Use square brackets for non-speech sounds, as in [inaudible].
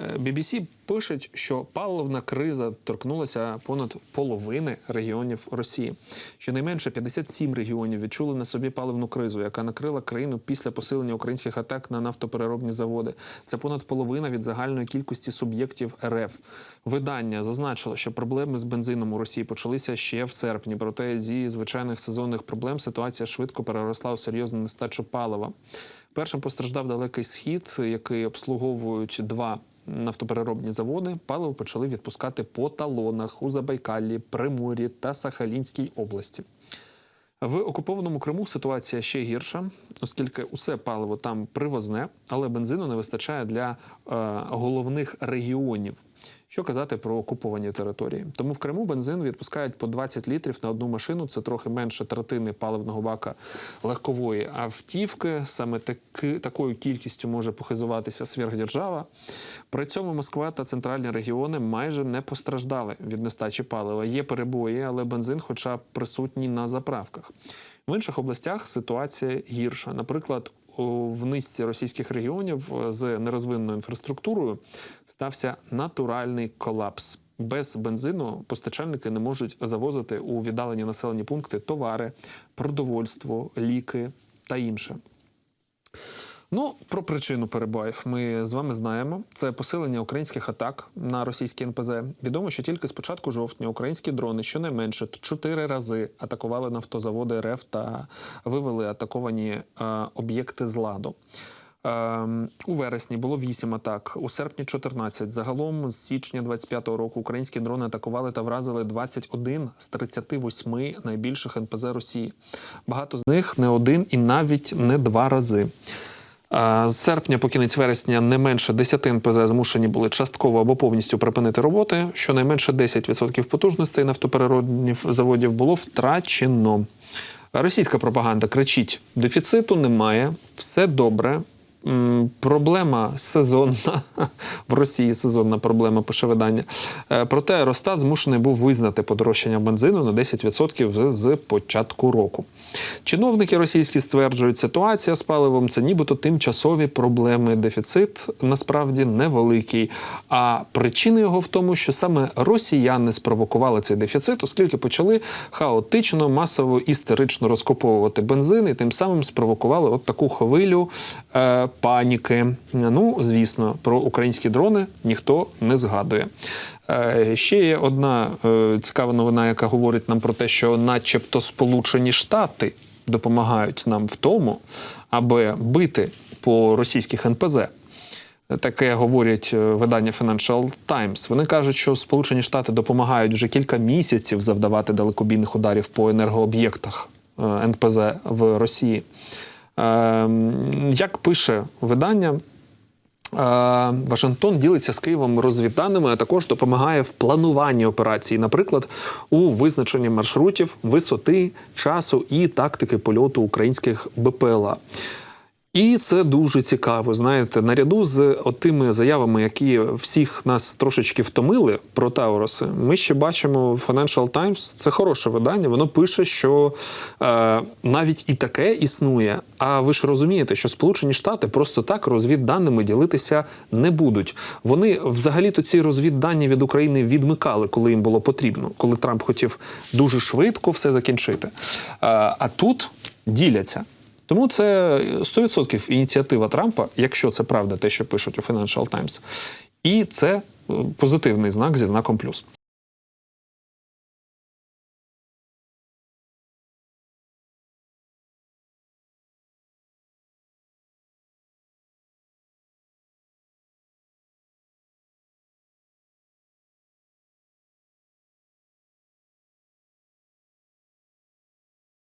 BBC пишуть, що паливна криза торкнулася понад половини регіонів Росії. Щонайменше 57 регіонів відчули на собі паливну кризу, яка накрила країну після посилення українських атак на нафтопереробні заводи. Це понад половина від загальної кількості суб'єктів РФ. Видання зазначило, що проблеми з бензином у Росії почалися ще в серпні. Проте зі звичайних сезонних проблем ситуація швидко переросла у серйозну нестачу палива. Першим постраждав далекий схід, який обслуговують два нафтопереробні заводи. Паливо почали відпускати по талонах у Забайкаллі, Приморі та Сахалінській області. В окупованому Криму ситуація ще гірша, оскільки усе паливо там привозне, але бензину не вистачає для е, головних регіонів. Що казати про окуповані території? Тому в Криму бензин відпускають по 20 літрів на одну машину. Це трохи менше третини паливного бака легкової автівки. Саме таки, такою кількістю може похизуватися сверхдержава. При цьому Москва та центральні регіони майже не постраждали від нестачі палива. Є перебої, але бензин, хоча б присутній на заправках. В інших областях ситуація гірша. Наприклад, в низці російських регіонів е, з нерозвиненою інфраструктурою стався натуральний колапс. Без бензину постачальники не можуть завозити у віддалені населені пункти товари, продовольство, ліки та інше. Ну, про причину перебоїв ми з вами знаємо. Це посилення українських атак на російські НПЗ. Відомо, що тільки з початку жовтня українські дрони щонайменше чотири рази атакували нафтозаводи РФ та вивели атаковані е, об'єкти з ладу. Ем, у вересні було 8 атак, у серпні 14. Загалом з січня 25-го року українські дрони атакували та вразили 21 з 38 найбільших НПЗ Росії. Багато з них не один і навіть не два рази. З серпня по кінець вересня не менше 10 НПЗ змушені були частково або повністю припинити роботи. Щонайменше 10% потужностей нафтопереробних заводів було втрачено. Російська пропаганда кричить: дефіциту немає, все добре. Проблема сезонна [laughs] в Росії сезонна проблема пише видання. Е, Проте Росстат змушений був визнати подорожчання бензину на 10% з, з початку року. Чиновники російські стверджують, ситуація з паливом це нібито тимчасові проблеми. Дефіцит насправді невеликий. А причина його в тому, що саме росіяни спровокували цей дефіцит, оскільки почали хаотично, масово істерично розкуповувати бензин і тим самим спровокували от таку хвилю е, паніки. Ну, звісно, про українські дрони ніхто не згадує. Е, Ще є одна е, цікава новина, яка говорить нам про те, що, начебто, Сполучені Штати допомагають нам в тому, аби бити по російських НПЗ. Таке говорять е, видання Financial Times. Вони кажуть, що Сполучені Штати допомагають вже кілька місяців завдавати далекобійних ударів по енергооб'єктах НПЗ в Росії. Е, Як пише видання, е, Вашингтон ділиться з Києвом розвідданими, а також допомагає в плануванні операції, наприклад, у визначенні маршрутів, висоти, часу і тактики польоту українських БПЛА. І це дуже цікаво. Знаєте, наряду з тими заявами, які всіх нас трошечки втомили про Тауроси, ми ще бачимо Financial Times, це хороше видання. Воно пише, що е, навіть і таке існує. А ви ж розумієте, що Сполучені Штати просто так розвідданими ділитися не будуть. Вони взагалі-то ці розвіддані від України відмикали, коли їм було потрібно, коли Трамп хотів дуже швидко все закінчити. Е, а тут діляться. Тому це 100% ініціатива Трампа, якщо це правда, те, що пишуть у Financial Times. І це е, позитивний знак зі знаком плюс.